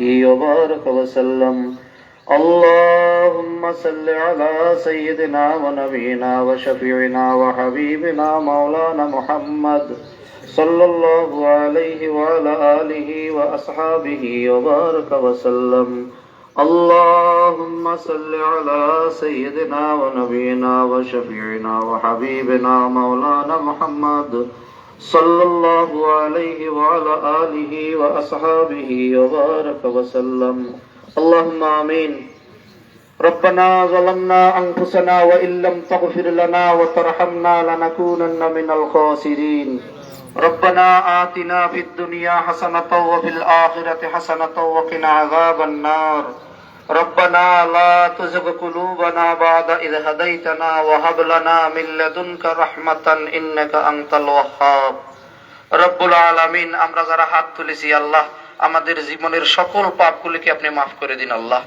وبارك وسلم. اللهم صل على سيدنا ونبينا وشفيعنا وحبيبنا مولانا محمد صلى الله عليه وعلى آله وأصحابه وبارك وسلم. اللهم صل على سيدنا ونبينا وشفيعنا وحبيبنا مولانا محمد صلى الله عليه وعلى آله وأصحابه وبارك وسلم. اللهم آمين. ربنا ظلمنا أنفسنا وإن لم تغفر لنا وترحمنا لنكونن من الخاسرين. ربنا آتنا في الدنيا حسنة وفي الآخرة حسنة وقنا عذاب النار. ربنا لا تزغ قلوبنا بعد إذ هديتنا وهب لنا من لدنك رحمة إنك أنت الوهاب রব্বুল আলামিন আমরা যারা হাত তুলেছি আল্লাহ আমাদের জীবনের সকল পাপগুলিকে আপনি মাফ করে দিন আল্লাহ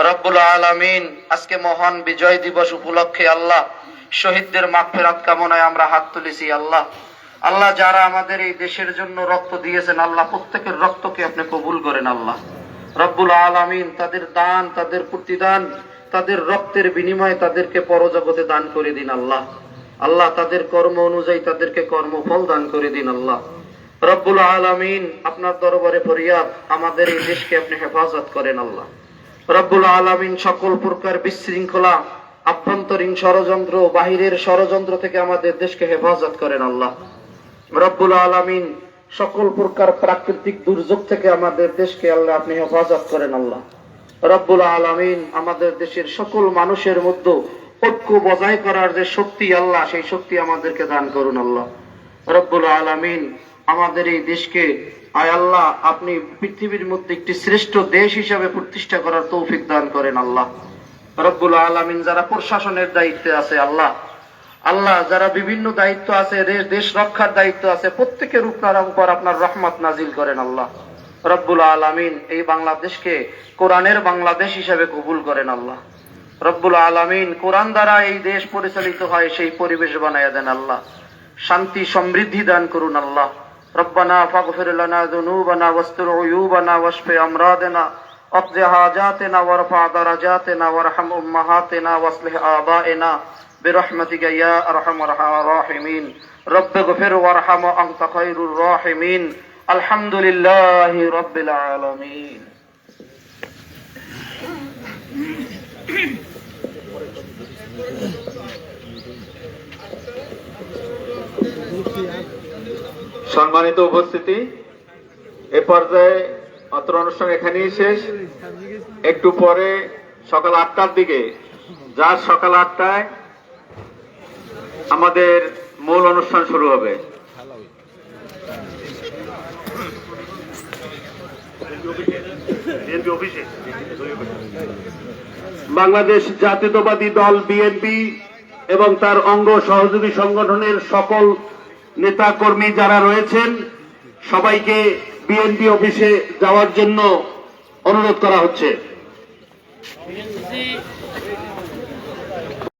রব্বুল আলামিন আজকে মহান বিজয় দিবস উপলক্ষে আল্লাহ শহীদদের মাগফিরাত কামনায় আমরা হাত তুলেছি আল্লাহ আল্লাহ যারা আমাদের এই দেশের জন্য রক্ত দিয়েছেন আল্লাহ প্রত্যেকের রক্তকে আপনি কবুল করেন আল্লাহ রব্বুল আলামিন তাদের দান, তাদের প্রতিদান তাদের রক্তের বিনিময়ে তাদেরকে পরজগতে দান করে দিন আল্লাহ। আল্লাহ তাদের কর্ম অনুযায়ী তাদেরকে কর্মফল দান করে দিন আল্লাহ। রব্বুল আলামিন আপনার দরবারে ফরিয়াদ, আমাদের এই দেশকে আপনি হেফাজত করেন আল্লাহ। রব্বুল আলামিন সকল প্রকার বিশৃঙ্খলা, আভ্যন্তরীণ ষড়যন্ত্র বাহিরের ষড়যন্ত্র থেকে আমাদের দেশকে হেফাজত করেন আল্লাহ। রব্বুল আলামিন সকল প্রকার প্রাকৃতিক দুর্যোগ থেকে আমাদের দেশকে আল্লাহ আপনি হেফাজত করেন আল্লাহ। রব্বুল আলামিন আমাদের দেশের সকল মানুষের মধ্যে ঐক্য বজায় করার যে শক্তি আল্লাহ, সেই শক্তি আমাদেরকে দান করুন আল্লাহ। রব্বুল আলামিন আমাদের এই দেশকে, আয় আল্লাহ, আপনি পৃথিবীর মধ্যে একটি শ্রেষ্ঠ দেশ হিসাবে প্রতিষ্ঠা করার তৌফিক দান করেন আল্লাহ। রব্বুল আলামিন যারা প্রশাসনের দায়িত্বে আছে আল্লাহ আল্লাহ যারা বিভিন্ন দায়িত্ব আছে দেশ দেশ রক্ষার দায়িত্ব আছে প্রত্যেকের উপর উপর আপনার রহমত নাজিল করেন আল্লাহ রব্বুল আলামিন এই বাংলাদেশকে কোরআনের বাংলাদেশ হিসাবে কবুল করেন আল্লাহ রব্বুল আলামিন কোরআন দ্বারা এই দেশ পরিচালিত হয় সেই পরিবেশ বানাইয়া দেন আল্লাহ শান্তি সমৃদ্ধি দান করুন আল্লাহ ربنا فاغفر لنا ذنوبنا واستر عيوبنا واشف امراضنا اقض حاجاتنا وارفع درجاتنا وارحم امهاتنا واصلح ابائنا برحمتك يا ارحم الراحمين رب اغفر وارحم انت خير الراحمين الحمد لله رب العالمين সম্মানিত উপস্থিতি এ পর্যায়ে অত্র অনুষ্ঠান এখানেই শেষ একটু পরে সকাল আটটার দিকে যার সকাল আটটায় আমাদের মূল অনুষ্ঠান শুরু হবে। বাংলাদেশ জাতীয়তাবাদী দল বিএনপি এবং তার অঙ্গ সহযোগী সংগঠনের সকল নেতা কর্মী যারা রয়েছেন সবাইকে বিএনপি অফিসে যাওয়ার জন্য অনুরোধ করা হচ্ছে।